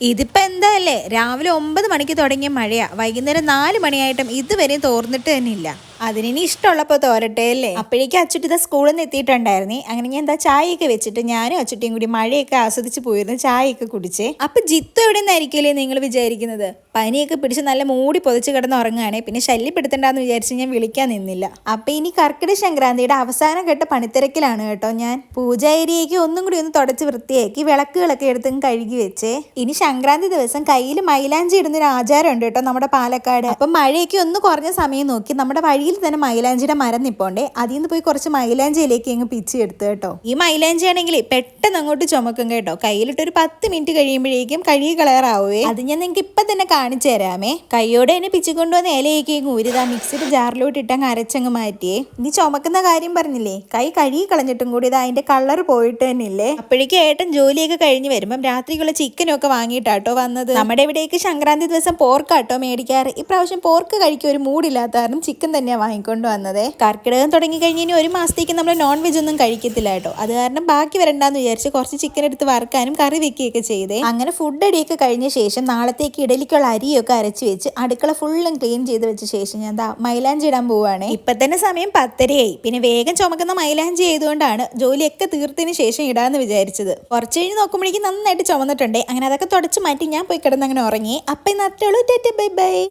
ഇതിപ്പോ എന്താല്ലേ രാവിലെ ഒമ്പത് മണിക്ക് തുടങ്ങിയ മഴയാ. വൈകുന്നേരം നാല് മണിയായിട്ടും ഇതുവരെയും തോർന്നിട്ട് തന്നെ ഇല്ല അതിനി ഇഷ്ടമുള്ളപ്പോ തോരട്ടെ അല്ലേ? അപ്പോഴേക്കും അച്ചുട്ടി ഇതാ സ്കൂളിൽ നിന്ന് എത്തിയിട്ടുണ്ടായിരുന്നേ. അങ്ങനെ ഞാൻ എന്താ ചായയൊക്കെ വെച്ചിട്ട് ഞാനും അച്ചുട്ടിയും കൂടി മഴയൊക്കെ ആസ്വദിച്ച് പോയിരുന്നു ചായയൊക്കെ കുടിച്ചേ. അപ്പൊ ജിത്തു എവിടെ നിന്നായിരിക്കില്ലേ നിങ്ങൾ വിചാരിക്കുന്നത്? പനിയൊക്കെ പിടിച്ച് നല്ല മൂടി പൊതിച്ച് കിടന്ന് ഉറങ്ങുകയാണെ. പിന്നെ ശല്യപ്പെടുത്തണ്ടെന്ന് വിചാരിച്ച് ഞാൻ വിളിക്കാൻ നിന്നില്ല. അപ്പൊ ഇനി കർക്കിടക സംക്രാന്തിയുടെ അവസാനം കേട്ട പണിത്തിരക്കിലാണ് കേട്ടോ ഞാൻ. പൂജ ഏരിയയ്ക്ക് ഒന്നും കൂടി ഒന്ന് തുടച്ച് വൃത്തിയാക്കി വിളക്കുകളൊക്കെ എടുത്തും കഴുകി വെച്ചേ. ഇനി സംക്രാന്തി ദിവസം കയ്യിൽ മൈലാഞ്ചി ഇടുന്നൊരു ആചാരം ഉണ്ട് കേട്ടോ നമ്മുടെ പാലക്കാട്. അപ്പം മഴയൊക്കെ ഒന്ന് കുറഞ്ഞ സമയം നോക്കി നമ്മുടെ വഴിയിൽ തന്നെ മൈലാഞ്ചിയുടെ മരം നിപ്പോണ്ടേ അതിൽ നിന്ന് പോയി കുറച്ച് മൈലാഞ്ചിയിലേക്ക് അങ്ങ് പിച്ച് എടുത്തു കേട്ടോ. ഈ മൈലാഞ്ചി ആണെങ്കിൽ പെട്ടെന്ന് അങ്ങോട്ട് ചുമക്കും കേട്ടോ. കയ്യിലിട്ട് ഒരു പത്ത് മിനിറ്റ് കഴിയുമ്പോഴേക്കും കഴുകി കളറാവേ അത് ഞാൻ നിങ്ങൾക്ക് ഇപ്പം തന്നെ കാണിച്ചു തരാമേ. കൈയോടെ തന്നെ പിച്ചുകൊണ്ടുവന്ന ഇലയൊക്കെ അങ്ങ് ഊരിതാ മിക്സിയുടെ ജാറിലോട്ട് ഇട്ടങ്ങ് അരച്ചങ്ങ് മാറ്റിയേ. ഇനി ചുമക്കുന്ന കാര്യം പറഞ്ഞില്ലേ? കൈ കഴുകി കളഞ്ഞിട്ടും കൂടി ഇതാ അതിന്റെ കളർ പോയിട്ട് തന്നെ ഇല്ലേ അപ്പോഴേക്കും ഏട്ടൻ ജോലിയൊക്കെ കഴിഞ്ഞ് വരുമ്പം രാത്രിക്കുള്ള ചിക്കനൊക്കെ വാങ്ങിയിട്ടാട്ടോ വാങ്ങിയിട്ടാട്ടോ വന്നത് നമ്മുടെ ഇവിടേക്ക് സംക്രാന്തി ദിവസം പോർക്കാട്ടോ മേടിക്കാറ്. ഇപ്രാവശ്യം പോർക്ക് കഴിക്കാൻ ഒരു മൂടില്ലാത്ത കാരണം ചിക്കൻ തന്നെയാണ് വാങ്ങിക്കൊണ്ട് വന്നത്. കർക്കിടകം തുടങ്ങി കഴിഞ്ഞ് ഇനി ഒരു മാസത്തേക്ക് നമ്മൾ നോൺ വെജ് ഒന്നും കഴിക്കത്തില്ല കേട്ടോ. അത് കാരണം ബാക്കി വരണ്ടെന്ന് വിചാരിച്ച് കുറച്ച് ചിക്കൻ എടുത്ത് വറുക്കാനും കറി വെക്കുകയൊക്കെ ചെയ്തേ. അങ്ങനെ ഫുഡ് അടിയൊക്കെ കഴിഞ്ഞ ശേഷം നാളത്തേക്ക് ഇഡലിക്കുള്ള അരിയൊക്കെ അരച്ച് വെച്ച് അടുക്കള ഫുള്ളും ക്ലീൻ ചെയ്ത് വെച്ച ശേഷം ഞാൻ ദാ മൈലാഞ്ചി ഇടാൻ പോവാണ്. ഇപ്പൊ തന്നെ സമയം പത്തരയായി. പിന്നെ വേഗം ചുമക്കുന്ന മൈലാഞ്ചി ആയതുകൊണ്ടാണ് ജോലിയൊക്കെ തീർത്തതിന് ശേഷം ഇടാന്ന് വിചാരിച്ചത്. കുറച്ച് കഴിഞ്ഞ് നോക്കുമ്പോഴേക്കും നന്നായിട്ട് ചുമന്നിട്ടുണ്ടേ. അങ്ങനെ അതൊക്കെ തുടച്ച് മാറ്റി ഞാൻ പോയി കിടന്ന് അങ്ങനെ ഉറങ്ങി. അപ്പം ഇന്ന് അത്രയുള്ളൂ ബൈ ബൈ.